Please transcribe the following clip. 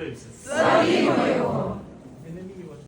заблудився. Славімо його!